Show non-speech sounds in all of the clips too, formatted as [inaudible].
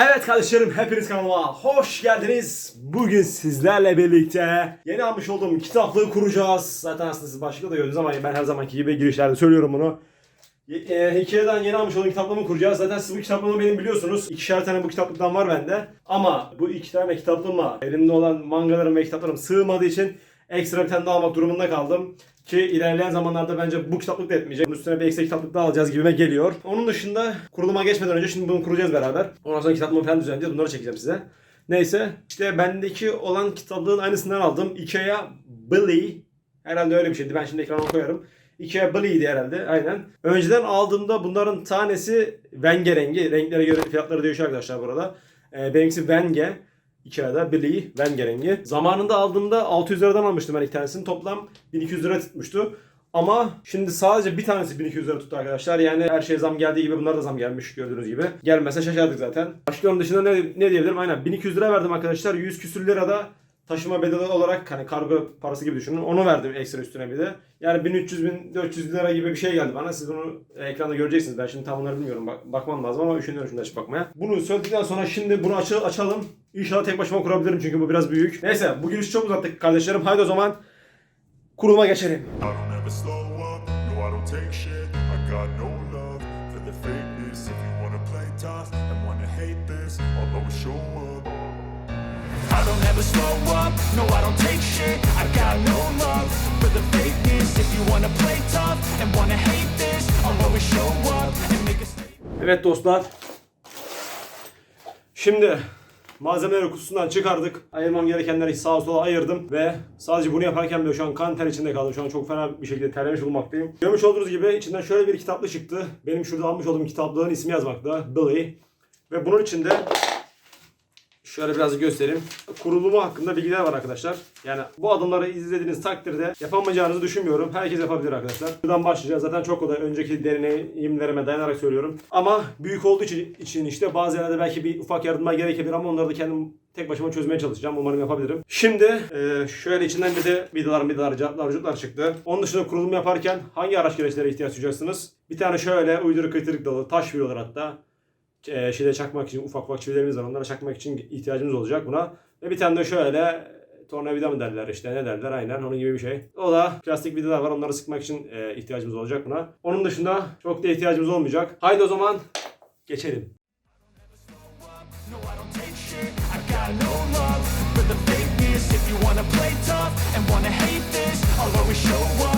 Evet kardeşlerim hepiniz kanalıma hoş geldiniz. Bugün sizlerle birlikte yeni almış olduğum kitaplığı kuracağız. Zaten aslında siz başlıkta da gördünüz ama ben her zamanki gibi girişlerde söylüyorum bunu. E, Hikaye'den yeni almış olduğum kitaplığımı kuracağız. Zaten siz bu kitaplığımı benim biliyorsunuz. İkişer tane bu kitaplıktan var bende. Ama bu iki tane kitaplığıma elimde olan mangalarım ve kitaplarım sığmadığı için ekstra bir tane daha almak durumunda kaldım. Ki ilerleyen zamanlarda bence bu kitaplık da etmeyecek. Bunun üstüne bir ekstra kitaplık daha alacağız gibime geliyor. Onun dışında kuruluma geçmeden önce şimdi bunu kuracağız beraber. Ondan sonra kitaplığımı falan düzenleyeceğiz. Bunları çekeceğim size. Neyse işte bendeki olan kitaplığın aynısından aldım. Ikea Billy. Herhalde öyle bir şeydi. Ben şimdi ekrana koyarım. Ikea Billy'ydi herhalde. Aynen. Önceden aldığımda bunların tanesi Venge rengi. Renklere göre fiyatları değişiyor arkadaşlar burada. Ee, benimkisi Venge. Ikea'da Billy Venge rengi. Zamanında aldığımda 600 liradan almıştım ben iki tanesini. Toplam 1200 lira tutmuştu. Ama şimdi sadece bir tanesi 1200 lira tuttu arkadaşlar. Yani her şeye zam geldiği gibi bunlar da zam gelmiş gördüğünüz gibi. Gelmese şaşardık zaten. Başka onun dışında ne, ne diyebilirim? Aynen 1200 lira verdim arkadaşlar. 100 küsür lira da taşıma bedeli olarak hani kargo parası gibi düşünün. Onu verdim ekstra üstüne bir de. Yani 1300-1400 lira gibi bir şey geldi bana. Siz bunu ekranda göreceksiniz. Ben şimdi tam onları bilmiyorum. Bak, bakmam lazım ama üşeniyorum şimdi açıp bakmaya. Bunu söyledikten sonra şimdi bunu açı, açalım. İnşallah tek başıma kurabilirim çünkü bu biraz büyük. Neyse bu girişi çok uzattık kardeşlerim. Haydi o zaman kuruma geçelim. Show up I don't ever slow up, no I don't take shit I got no love for the fakeness If you wanna play tough and wanna hate this I'll always show up and make a statement Evet dostlar. Şimdi malzemeleri kutusundan çıkardık. Ayırmam gerekenleri sağa sola ayırdım ve sadece bunu yaparken bile şu an kan ter içinde kaldım. Şu an çok fena bir şekilde terlemiş bulunmaktayım. Görmüş olduğunuz gibi içinden şöyle bir kitaplık çıktı. Benim şurada almış olduğum kitaplığın ismi yazmakta. Billy. Ve bunun içinde Şöyle biraz göstereyim. Kurulumu hakkında bilgiler var arkadaşlar. Yani bu adımları izlediğiniz takdirde yapamayacağınızı düşünmüyorum. Herkes yapabilir arkadaşlar. Buradan başlayacağız. Zaten çok kolay. Önceki deneyimlerime dayanarak söylüyorum. Ama büyük olduğu için, için işte bazı yerlerde belki bir ufak yardımlar gerekebilir ama onları da kendim tek başıma çözmeye çalışacağım. Umarım yapabilirim. Şimdi e, şöyle içinden bir de vidalar vidalar cevaplar vücutlar çıktı. Onun dışında kurulum yaparken hangi araç gereçlere ihtiyaç duyacaksınız? Bir tane şöyle uyduruk kıytırık dolu taş vidalar hatta e, şeyde çakmak için ufak ufak çivilerimiz var. Onlara çakmak için ihtiyacımız olacak buna. Ve bir tane de şöyle tornavida mı derler işte ne derler aynen onun gibi bir şey. O da plastik vidalar var onları sıkmak için e, ihtiyacımız olacak buna. Onun dışında çok da ihtiyacımız olmayacak. Haydi o zaman geçelim. No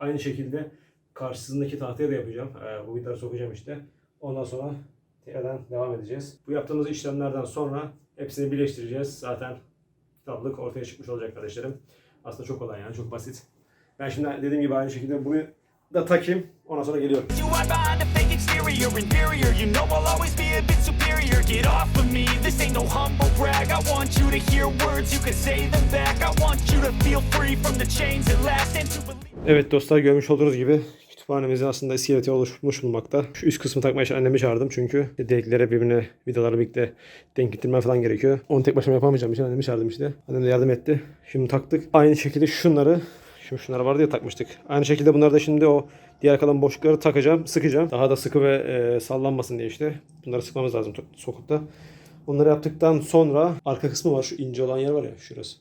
aynı şekilde karşısındaki tahtaya da yapacağım. Ee, bu vidaları sokacağım işte. Ondan sonra tekrardan devam edeceğiz. Bu yaptığımız işlemlerden sonra hepsini birleştireceğiz. Zaten kitaplık ortaya çıkmış olacak kardeşlerim. Aslında çok kolay yani çok basit. Ben şimdi dediğim gibi aynı şekilde bunu da takayım. Ondan sonra geliyorum. Evet dostlar görmüş olduğunuz gibi kütüphanemizin aslında iskeleti oluşmuş bulunmakta. Şu üst kısmı takmaya için annemi çağırdım çünkü deliklere birbirine vidaları birlikte denk getirmem falan gerekiyor. Onu tek başıma yapamayacağım için annemi çağırdım işte. Annem de yardım etti. Şimdi taktık. Aynı şekilde şunları şu şunlar vardı ya takmıştık. Aynı şekilde bunları da şimdi o diğer kalan boşlukları takacağım, sıkacağım. Daha da sıkı ve e, sallanmasın diye işte. Bunları sıkmamız lazım da. Onları yaptıktan sonra arka kısmı var. Şu ince olan yer var ya şurası.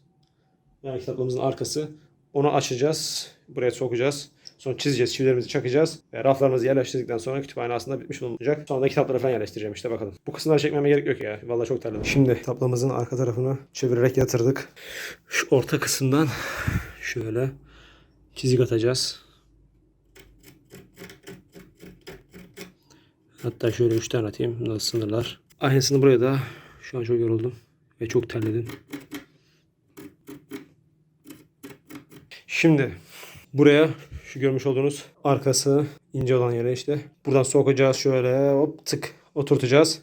Yani kitaplığımızın arkası. Onu açacağız. Buraya sokacağız. Sonra çizeceğiz, çivilerimizi çakacağız. Ve raflarımızı yerleştirdikten sonra kütüphane aslında bitmiş olacak. Sonra da kitapları falan yerleştireceğim işte bakalım. Bu kısımları çekmeme gerek yok ya. Vallahi çok terledim. Şimdi kitaplığımızın arka tarafını çevirerek yatırdık. Şu orta kısımdan şöyle çizik atacağız. Hatta şöyle 3 tane atayım. Nasıl sınırlar. Aynısını buraya da şu an çok yoruldum ve çok terledim. Şimdi buraya şu görmüş olduğunuz arkası ince olan yere işte buradan sokacağız şöyle hop tık oturtacağız.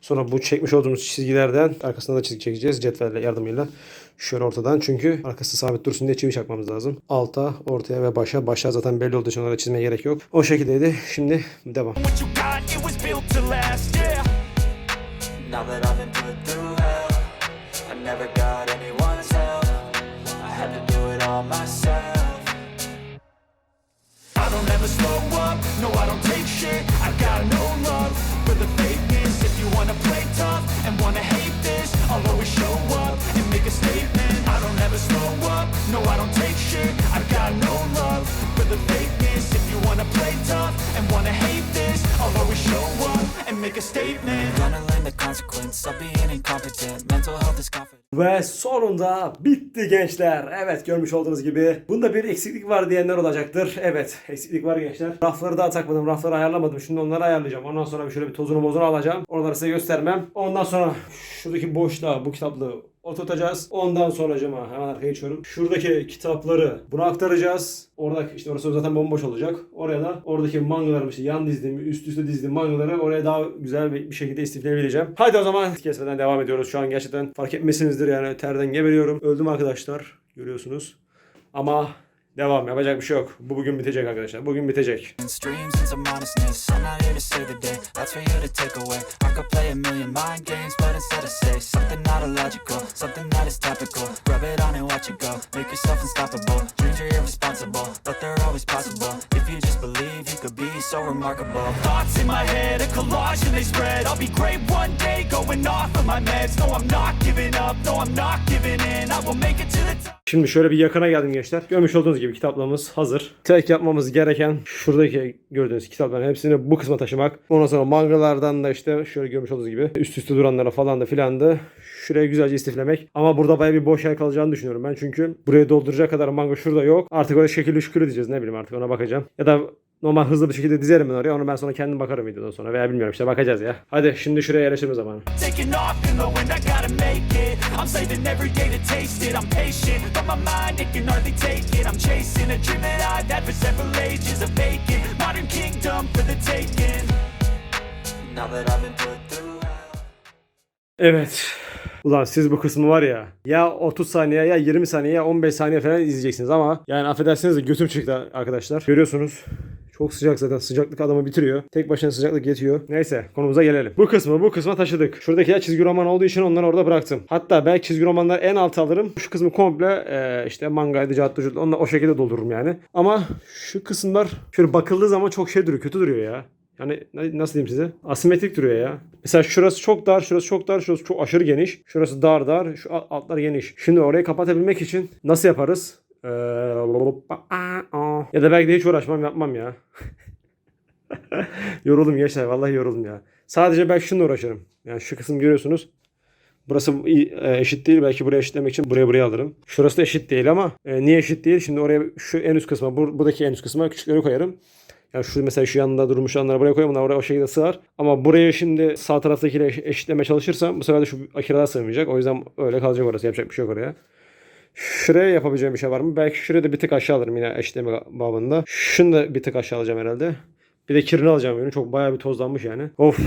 Sonra bu çekmiş olduğumuz çizgilerden arkasına da çizgi çekeceğiz cetvelle yardımıyla. Şöyle ortadan çünkü arkası sabit dursun diye çivi çakmamız lazım. Alta, ortaya ve başa. Başlar zaten belli olduğu için orada çizmeye gerek yok. O şekildeydi. Şimdi devam. Now that I've been put through I slow up, no I don't take shit. I got no love for the fakeness. If you wanna play tough Ve sonunda bitti gençler. Evet görmüş olduğunuz gibi. Bunda bir eksiklik var diyenler olacaktır. Evet eksiklik var gençler. Rafları daha takmadım. Rafları ayarlamadım. Şimdi onları ayarlayacağım. Ondan sonra şöyle bir tozunu bozunu alacağım. Oraları size göstermem. Ondan sonra şuradaki boşluğa bu kitaplığı oturtacağız. Ondan sonra cama hemen arkaya geçiyorum. Şuradaki kitapları buna aktaracağız. Oradaki işte orası zaten bomboş olacak. Oraya da oradaki mangalarımı işte yan dizdiğim, üst üste dizdiğim mangaları oraya daha güzel bir şekilde istifleyebileceğim. Haydi o zaman kesmeden devam ediyoruz. Şu an gerçekten fark etmişsinizdir yani terden geberiyorum. Öldüm arkadaşlar. Görüyorsunuz. Ama devam yapacak bir şey yok. Bu bugün bitecek arkadaşlar. Bugün bitecek. Şimdi şöyle bir yakına geldim gençler. Görmüş olduğunuz gibi kitaplığımız hazır. Tek yapmamız gereken şuradaki gördüğünüz kitapların hepsini bu kısma taşımak. Ondan sonra mangalardan da işte şöyle görmüş olduğunuz gibi üst üste duranlara falan da filan da şuraya güzelce istiflemek. Ama burada bayağı bir boş yer kalacağını düşünüyorum ben. Çünkü buraya dolduracak kadar manga şurada yok. Artık öyle şekilli şükür diyeceğiz ne bileyim artık ona bakacağım. Ya da normal hızlı bir şekilde dizerim ben oraya. Onu ben sonra kendim bakarım videodan sonra veya bilmiyorum işte bakacağız ya. Hadi şimdi şuraya yerleştirme zamanı. I'm saving every day to taste it. I'm patient, but my mind it can hardly take it. I'm chasing a dream that I've had for several ages. A vacant modern kingdom for the taking. Now that I've been put through. Evet. Ulan siz bu kısmı var ya ya 30 saniye ya 20 saniye ya 15 saniye falan izleyeceksiniz ama yani affedersiniz de götüm çıktı arkadaşlar. Görüyorsunuz. Çok sıcak zaten. Sıcaklık adamı bitiriyor. Tek başına sıcaklık yetiyor. Neyse konumuza gelelim. Bu kısmı bu kısma taşıdık. Şuradakiler çizgi roman olduğu için onları orada bıraktım. Hatta belki çizgi romanlar en alta alırım. Şu kısmı komple e, işte mangaydı, cattı, cutlu. Onu da o şekilde doldururum yani. Ama şu kısımlar şöyle bakıldığı zaman çok şey duruyor. Kötü duruyor ya. Yani na- nasıl diyeyim size? Asimetrik duruyor ya. Mesela şurası çok dar, şurası çok dar, şurası çok aşırı geniş. Şurası dar dar, şu alt- altlar geniş. Şimdi orayı kapatabilmek için nasıl yaparız? Ee, ya da belki de hiç uğraşmam yapmam ya. [laughs] yoruldum gençler vallahi yoruldum ya. Sadece ben şununla uğraşırım. Yani şu kısım görüyorsunuz. Burası e, eşit değil. Belki buraya eşitlemek için buraya buraya alırım. Şurası da eşit değil ama e, niye eşit değil? Şimdi oraya şu en üst kısma, bur- buradaki en üst kısma küçükleri koyarım. Yani şu mesela şu yanında durmuş olanları buraya koyayım. Onlar oraya o şekilde sığar. Ama buraya şimdi sağ taraftakiyle eş- eşitlemeye çalışırsam bu sefer de şu akiralar sığmayacak. O yüzden öyle kalacak orası. Yapacak bir şey yok oraya. Şuraya yapabileceğim bir şey var mı? Belki şuraya da bir tık aşağı alırım yine eşitleme babında. Şunu da bir tık aşağı alacağım herhalde. Bir de kirini alacağım ürünü. Çok bayağı bir tozlanmış yani. Of.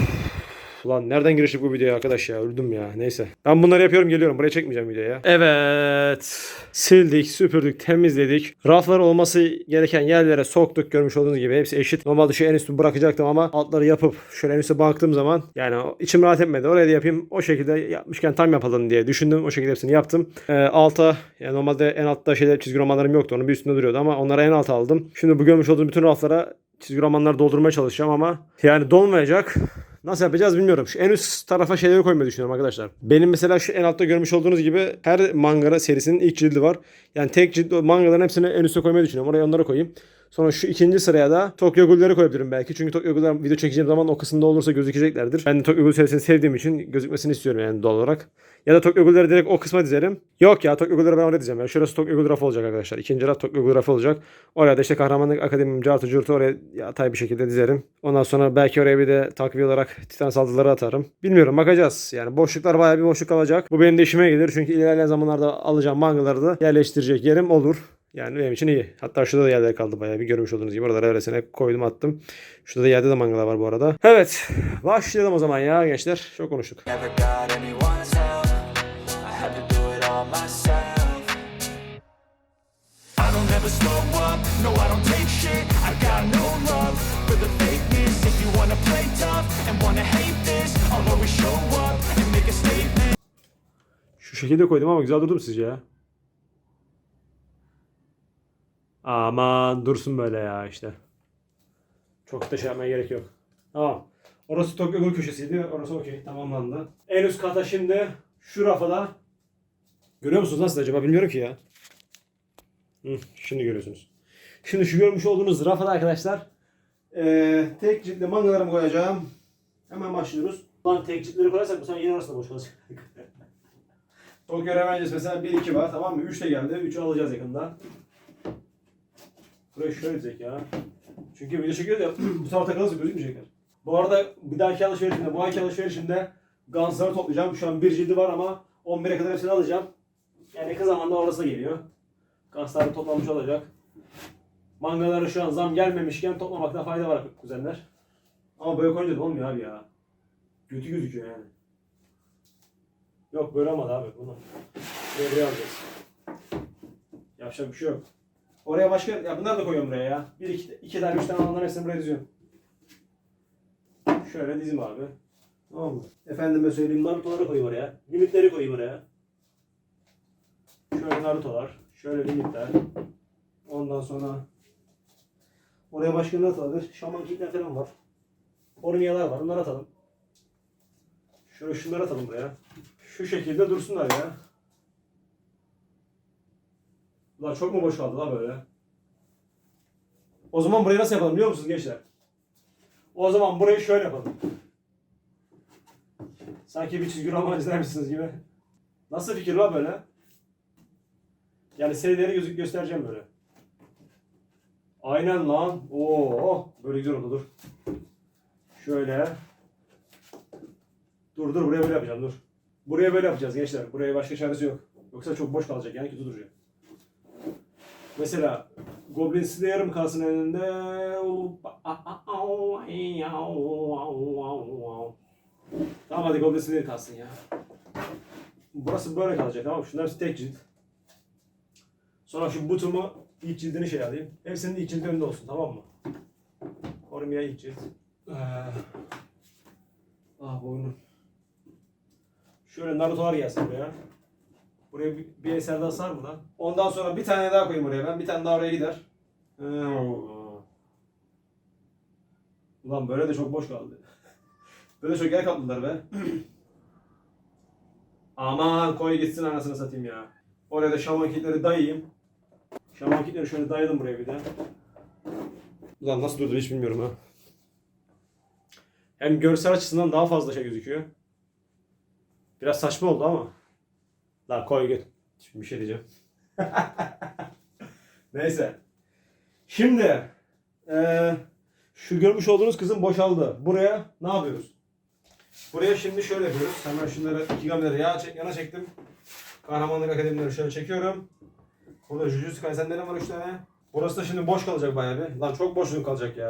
Ulan nereden giriştik bu videoya arkadaş ya öldüm ya neyse. Ben bunları yapıyorum geliyorum buraya çekmeyeceğim videoya. Evet. Sildik, süpürdük, temizledik. Raflar olması gereken yerlere soktuk görmüş olduğunuz gibi. Hepsi eşit. Normalde şu en üstü bırakacaktım ama altları yapıp şöyle en üste baktığım zaman yani içim rahat etmedi. Oraya da yapayım. O şekilde yapmışken tam yapalım diye düşündüm. O şekilde hepsini yaptım. Ee, alta yani normalde en altta şeyler çizgi romanlarım yoktu. Onun bir üstünde duruyordu ama onları en alta aldım. Şimdi bu görmüş olduğunuz bütün raflara çizgi romanları doldurmaya çalışacağım ama yani dolmayacak. Nasıl yapacağız bilmiyorum. Şu en üst tarafa şeyleri koymayı düşünüyorum arkadaşlar. Benim mesela şu en altta görmüş olduğunuz gibi her manga serisinin ilk cildi var. Yani tek cilt mangaların hepsini en üste koymayı düşünüyorum. Oraya onları koyayım. Sonra şu ikinci sıraya da Tokyo Ghoul'leri koyabilirim belki. Çünkü Tokyo Ghoul'lar video çekeceğim zaman o kısımda olursa gözükeceklerdir. Ben de Tokyo Ghoul serisini sevdiğim için gözükmesini istiyorum yani doğal olarak. Ya da Tokyo Ghoul'leri direkt o kısma dizerim. Yok ya Tokyo Ghoul'ları ben oraya dizeceğim. Yani şurası Tokyo Ghoul rafı olacak arkadaşlar. İkinci raf Tokyo Ghoul rafı olacak. Oraya da işte Kahramanlık Akademim cartı curtu oraya yatay bir şekilde dizerim. Ondan sonra belki oraya bir de takviye olarak Titan saldırıları atarım. Bilmiyorum bakacağız. Yani boşluklar bayağı bir boşluk kalacak. Bu benim de işime gelir. Çünkü ilerleyen zamanlarda alacağım mangaları da yerleştirecek yerim olur. Yani benim için iyi. Hatta şurada da yerler kaldı bayağı bir görmüş olduğunuz gibi. Oraları öylesine koydum attım. Şurada da yerde de mangalar var bu arada. Evet. Başlayalım o zaman ya gençler. Çok konuştuk. Şu şekilde koydum ama güzel durdu mu sizce ya? Aman dursun böyle ya işte. Çok da şey yapmaya gerek yok. Tamam. Orası Tokyo Gol köşesiydi. Orası okey. Tamamlandı. En üst kata şimdi şu rafada Görüyor musunuz nasıl acaba bilmiyorum ki ya. Hı, şimdi görüyorsunuz. Şimdi şu görmüş olduğunuz rafada arkadaşlar eee tek ciltli mangalarımı koyacağım. Hemen başlıyoruz. Lan tek ciltleri koyarsak bu sefer yine arasında boş kalacak. [laughs] Tokyo Revengers mesela 1-2 var tamam mı? 3 de geldi. 3'ü alacağız yakında. Burayı şöyle diyecek ya. Çünkü video çekiyoruz ya [clears throat] bu sefer takılırsa gözükmeyecekler. Bu arada bir dahaki alışverişimde, bu ayki alışverişimde Guns'ları toplayacağım. Şu an bir cildi var ama 11'e kadar hepsini alacağım. Yani yakın zamanda orası geliyor. Guns'ları toplamış olacak. Mangaları şu an zam gelmemişken toplamakta fayda var kuzenler. Ama böyle koyunca da olmuyor abi ya. Kötü gözüküyor yani. Yok böyle olmadı abi. Bunu devreye alacağız. Yapacak bir şey yok. Oraya başka, ya bunları da koyuyorum buraya ya. Bir iki, iki tane, üç tane alanların hepsini buraya diziyorum. Şöyle dizim abi. Tamam mı? Efendime söyleyeyim Naruto'ları koyayım oraya. Limitleri koyayım oraya. Şöyle Naruto'lar. Şöyle limitler. Ondan sonra oraya başka ne atılabilir? Şaman kitler falan var. Ormiyalar var. Onları atalım. Şöyle şunları atalım buraya. Şu şekilde dursunlar ya. Ulan çok mu boş kaldı la böyle? O zaman burayı nasıl yapalım biliyor musunuz gençler? O zaman burayı şöyle yapalım. Sanki bir çizgi roman izlemişsiniz gibi. Nasıl fikir la böyle? Yani serileri gözük göstereceğim böyle. Aynen lan. Oo, böyle güzel oldu dur. Şöyle. Dur dur buraya böyle yapacağım dur. Buraya böyle yapacağız gençler. Buraya başka çaresi yok. Yoksa çok boş kalacak yani kötü duracak. Mesela Goblin Slayer mı kalsın önünde? Tamam hadi Goblin Slayer kalsın ya. Burası böyle kalacak tamam? Şunlar tek cilt. Sonra şu butumu ilk cildini şey alayım. Hepsinin ilk cildi önünde olsun tamam mı? Ormia ilk cilt. Ee, ah boynum. Şöyle Naruto'lar gelsin buraya. Buraya bir, bir eser daha sar lan? Ondan sonra bir tane daha koyayım oraya ben. Bir tane daha oraya gider. Ee, Ulan böyle de çok boş kaldı. [laughs] böyle çok yer kapladılar be. [clears throat] Aman koy gitsin anasını satayım ya. Oraya da şaman kitleri dayayayım. Şaman kitleri şöyle dayadım buraya bir de. Ulan nasıl durdu hiç bilmiyorum ha. Hem görsel açısından daha fazla şey gözüküyor. Biraz saçma oldu ama. Lan koy git. Şimdi bir şey diyeceğim. [laughs] Neyse. Şimdi eee, şu görmüş olduğunuz kızım boşaldı. Buraya ne yapıyoruz? Buraya şimdi şöyle yapıyoruz. Hemen şunları iki kameraları ya çek, yana çektim. Kahramanlık akademileri şöyle çekiyorum. Burada Jujutsu Kaisen'lerim var üç tane. Burası da şimdi boş kalacak bayağı bir. Lan çok boşluk kalacak ya.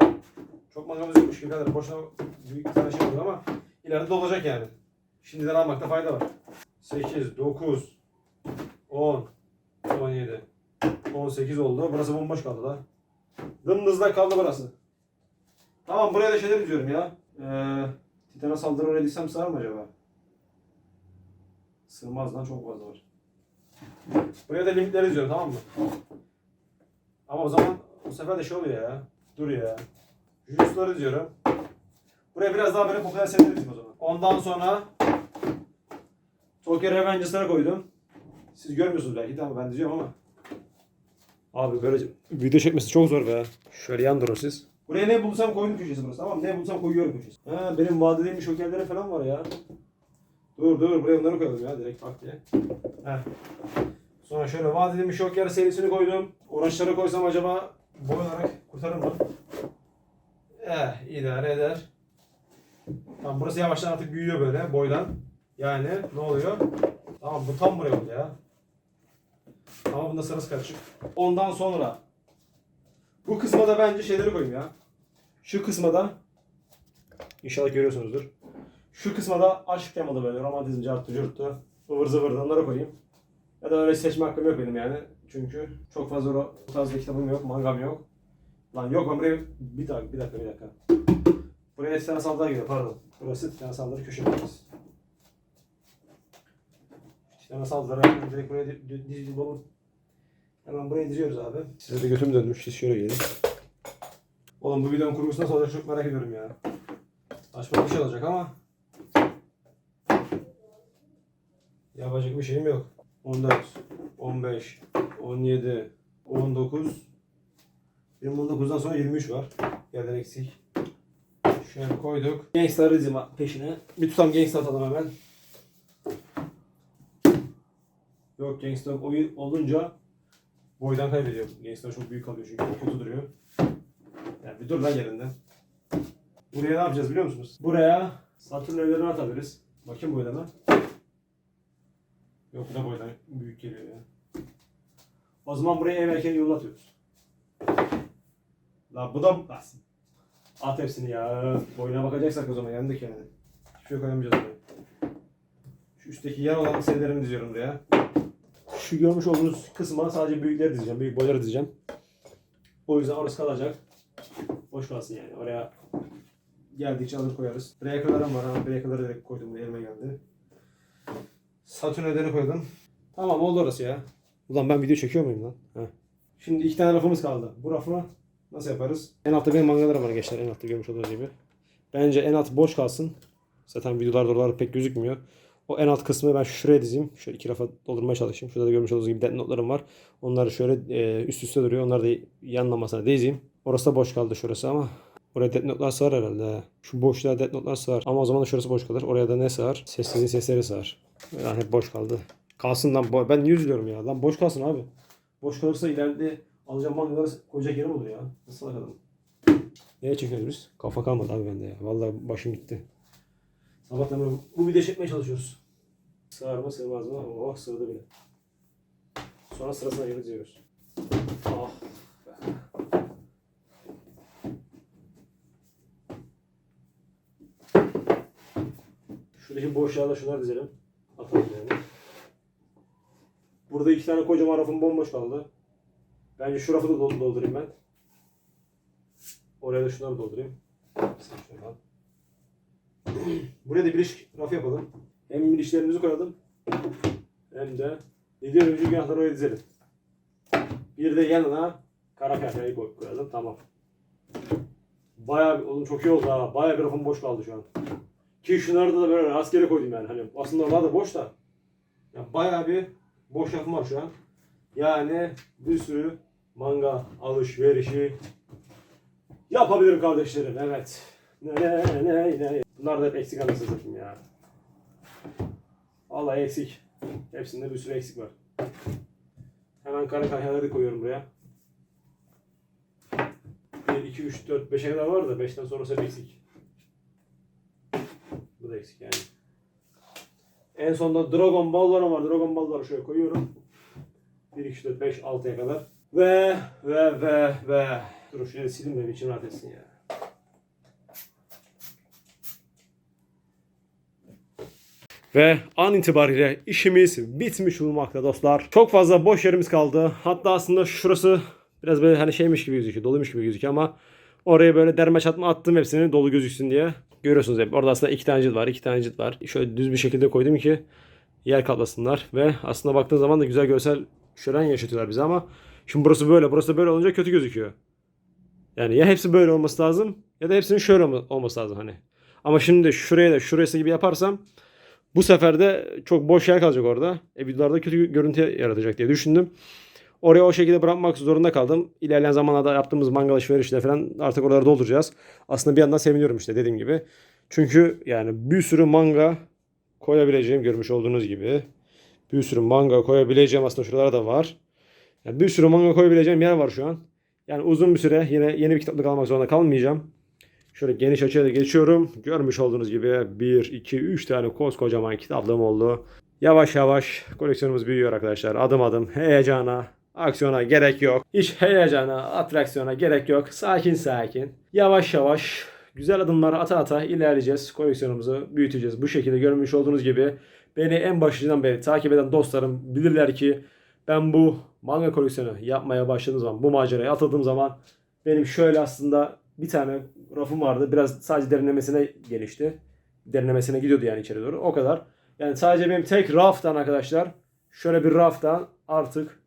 Çok mangamız yokmuş gibi kadar. Boşuna büyük bir tane şey olur ama ileride dolacak yani. Şimdiden almakta fayda var. 8, 9, 10, 17, 18 oldu. Burası bomboş kaldı da. Dımdızlak kaldı burası. Tamam buraya da şeyler diyorum ya. Ee, Titan'a saldırı oraya diksem sığar mı acaba? Sığmaz lan çok fazla var. Buraya da limitleri diziyorum tamam mı? Ama o zaman bu sefer de şey oluyor ya. Dur ya. Jujutsu'ları diziyorum. Buraya biraz daha böyle popüler dizeyim o zaman. Ondan sonra Tokyo Revengers'lara koydum. Siz görmüyorsunuz belki de ama ben diziyorum ama. Abi böyle video çekmesi çok zor be. Şöyle yan durun siz. Buraya ne bulsam koydum köşesi burası tamam? Ne bulsam koyuyorum köşesi. Ha benim vaat edilmiş şokerleri falan var ya. Dur dur buraya bunları koyalım ya direkt bak diye. Heh. Sonra şöyle edilmiş şoker serisini koydum. Orançları koysam acaba boy olarak kurtarır mı? Eh idare eder. Tamam burası yavaştan artık büyüyor böyle boydan. Yani ne oluyor? Tamam bu tam buraya oldu ya. Ama bunda sırası karışık. Ondan sonra bu kısma da bence şeyleri koyayım ya. Şu kısma da inşallah görüyorsunuzdur. Şu kısma da aşk temalı böyle romantizm, cartı, cürtü, ıvır zıvırdı onları koyayım. Ya da öyle seçme hakkım yok benim yani. Çünkü çok fazla o bu tarz bir kitabım yok, mangam yok. Lan yok ben buraya bir dakika, bir dakika, bir dakika. Buraya Titan Saldırı giriyor pardon. Burası Titan Saldırı köşe bölgesi. Titan Saldırı direkt buraya di- di- dizi bulup hemen buraya diziyoruz abi. Size de götüm dönmüş, siz şöyle gelin. Oğlum bu videonun kurgusu nasıl olacak çok merak ediyorum ya. Saçma bir şey olacak ama yapacak bir şeyim yok. 14, 15, 17, 19, 19'dan sonra 23 var. Yerden eksik. Şöyle koyduk. Gangsta Rhythm peşine. Bir tutam Gangsta atalım hemen. Yok Gangsta oyun olunca boydan kaybediyor. Gangsta çok büyük kalıyor çünkü kötü duruyor. Yani bir dur lan yerinde. Buraya ne yapacağız biliyor musunuz? Buraya Satürn evlerini atabiliriz. Bakayım boydan Yok bu da boydan büyük geliyor ya. O zaman buraya ev erkeği yolu. La bu da. At hepsini ya. Boyuna bakacaksak o zaman yandık yani. Hiçbir şey koyamayacağız buraya. Şu üstteki yan olan serilerimi diziyorum buraya. Şu görmüş olduğunuz kısma sadece büyükleri dizeceğim. Büyük boyları dizeceğim. O yüzden orası kalacak. Boş kalsın yani. Oraya geldikçe alır koyarız. Breaker'larım var ama breaker'ları direkt koydum. Buraya elime geldi. Satürn ödeni koydum. Tamam oldu orası ya. Ulan ben video çekiyor muyum lan? Heh. Şimdi iki tane rafımız kaldı. Bu rafı nasıl yaparız? En altta benim mangalarım var gençler. En altta görmüş olduğunuz gibi. Bence en alt boş kalsın. Zaten videolarda oralar pek gözükmüyor. O en alt kısmı ben şuraya dizeyim. Şöyle iki rafa doldurmaya çalışayım. Şurada da görmüş olduğunuz gibi notlarım var. Onları şöyle e, üst üste duruyor. Onları da yanlamasına dizeyim. Orası da boş kaldı şurası ama Oraya dead notlar sığar herhalde. he. Şu boşluğa dead notlar sığar. Ama o zaman da şurası boş kalır. Oraya da ne sığar? Sessizliğin sesleri sığar. Yani hep boş kaldı. Kalsın lan. Ben niye üzülüyorum ya? Lan boş kalsın abi. Boş kalırsa ileride alacağım mangaları koyacak yerim olur ya. Nasıl bakalım? Neye çekiyoruz biz? Kafa kalmadı abi bende ya. Vallahi başım gitti. Sabahtan beri bu video çekmeye çalışıyoruz. Sığar mı sığmaz mı? Oh sığdı bile. Sonra sırasına göre diyoruz. Ah. Şuradaki boşluğa da şunları dizelim. Atalım yani. Burada iki tane kocaman rafım bomboş kaldı. Bence şu rafı da dol- doldurayım ben. Oraya da şunları doldurayım. Sen şöyle. Buraya da bir iş rafı yapalım. Hem bir işlerimizi koyalım. Hem de Lider öncü günahları oraya dizelim. Bir de yanına kara koy- koyalım. Tamam. Bayağı oğlum çok iyi oldu ha. Bayağı bir rafım boş kaldı şu an. Ki şunları da böyle rastgele koydum yani. Hani aslında onlar da boş da. Ya bayağı bir boş rafım var şu an. Yani bir sürü manga alışverişi yapabilirim kardeşlerim. Evet. Ne ne ne ne. Bunlar da hep eksik anasını satayım ya. Vallahi eksik. Hepsinde bir sürü eksik var. Hemen kara kahyaları koyuyorum buraya. 1, 2, 3, 4, 5'e kadar var da 5'ten sonrası hep eksik. Bu da eksik yani. En sonunda Dragon Ball'larım var. Dragon Ball'ları şöyle koyuyorum. 1, 2, 3, 4, 5, 6'ya kadar. Ve ve ve ve. Dur şöyle sileyim de bir içim rahat etsin ya. Ve an itibariyle işimiz bitmiş bulmakta dostlar. Çok fazla boş yerimiz kaldı. Hatta aslında şurası biraz böyle hani şeymiş gibi gözüküyor. Doluymuş gibi gözüküyor ama oraya böyle derme çatma attım hepsini dolu gözüksün diye. Görüyorsunuz hep. Orada aslında iki tane cilt var. iki tane cilt var. Şöyle düz bir şekilde koydum ki yer kaplasınlar. Ve aslında baktığın zaman da güzel görsel şölen yaşatıyorlar bize ama şimdi burası böyle. Burası böyle olunca kötü gözüküyor. Yani ya hepsi böyle olması lazım ya da hepsinin şöyle olma- olması lazım hani. Ama şimdi şuraya da şurası gibi yaparsam bu sefer de çok boş yer kalacak orada. E videolarda kötü görüntü yaratacak diye düşündüm. Oraya o şekilde bırakmak zorunda kaldım. İlerleyen zamanlarda yaptığımız mangal alışverişle falan artık oraları dolduracağız. Aslında bir yandan seviniyorum işte dediğim gibi. Çünkü yani bir sürü manga koyabileceğim görmüş olduğunuz gibi. Bir sürü manga koyabileceğim aslında şuralarda da var. Yani bir sürü manga koyabileceğim yer var şu an. Yani uzun bir süre yine yeni bir kitaplık almak zorunda kalmayacağım. Şöyle geniş açıya geçiyorum. Görmüş olduğunuz gibi 1, 2, 3 tane koskocaman kitaplığım oldu. Yavaş yavaş koleksiyonumuz büyüyor arkadaşlar. Adım adım heyecana, aksiyona gerek yok. Hiç heyecana, atraksiyona gerek yok. Sakin sakin. Yavaş yavaş güzel adımlar ata ata ilerleyeceğiz. Koleksiyonumuzu büyüteceğiz. Bu şekilde görmüş olduğunuz gibi beni en başından beri takip eden dostlarım bilirler ki ben bu manga koleksiyonu yapmaya başladığım zaman, bu maceraya atıldığım zaman benim şöyle aslında bir tane rafım vardı. Biraz sadece derinlemesine genişti. Derinlemesine gidiyordu yani içeri doğru. O kadar. Yani sadece benim tek raftan arkadaşlar şöyle bir raftan artık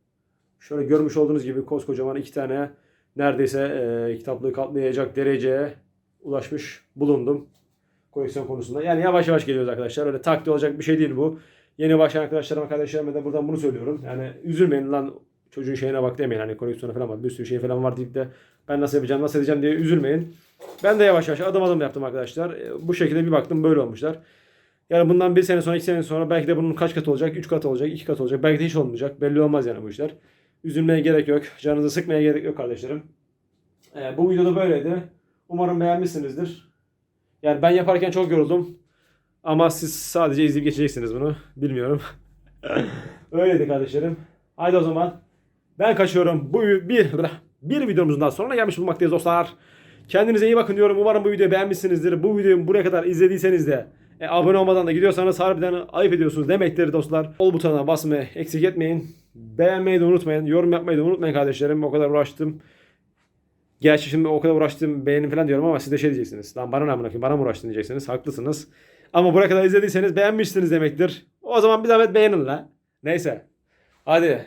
şöyle görmüş olduğunuz gibi koskocaman iki tane neredeyse e, kitaplığı katlayacak dereceye ulaşmış bulundum koleksiyon konusunda. Yani yavaş yavaş geliyoruz arkadaşlar. Öyle takdir olacak bir şey değil bu. Yeni başlayan arkadaşlarıma, kardeşlerime de buradan bunu söylüyorum. Yani üzülmeyin lan çocuğun şeyine bak demeyin. Hani koleksiyonu falan var. Bir sürü şey falan var deyip de ben nasıl yapacağım, nasıl edeceğim diye üzülmeyin. Ben de yavaş yavaş adım adım yaptım arkadaşlar. E, Bu şekilde bir baktım böyle olmuşlar. Yani bundan bir sene sonra, iki sene sonra belki de bunun kaç katı olacak? Üç katı olacak, iki katı olacak. Belki de hiç olmayacak. Belli olmaz yani bu işler. Üzülmeye gerek yok. Canınızı sıkmaya gerek yok kardeşlerim. Ee, bu videoda böyleydi. Umarım beğenmişsinizdir. Yani ben yaparken çok yoruldum. Ama siz sadece izleyip geçeceksiniz bunu. Bilmiyorum. [laughs] Öyleydi kardeşlerim. Haydi o zaman. Ben kaçıyorum. Bu bir, bir videomuzun daha sonuna gelmiş bulunmaktayız dostlar. Kendinize iyi bakın diyorum. Umarım bu videoyu beğenmişsinizdir. Bu videoyu buraya kadar izlediyseniz de e, abone olmadan da gidiyorsanız harbiden ayıp ediyorsunuz demektir dostlar. Ol butonuna basmayı eksik etmeyin. Beğenmeyi de unutmayın. Yorum yapmayı da unutmayın kardeşlerim. O kadar uğraştım. Gerçi şimdi o kadar uğraştım beğenin falan diyorum ama siz de şey diyeceksiniz. Lan bana ne amına bana mı uğraştın diyeceksiniz. Haklısınız. Ama buraya kadar izlediyseniz beğenmişsiniz demektir. O zaman bir zahmet beğenin la. Neyse. Hadi.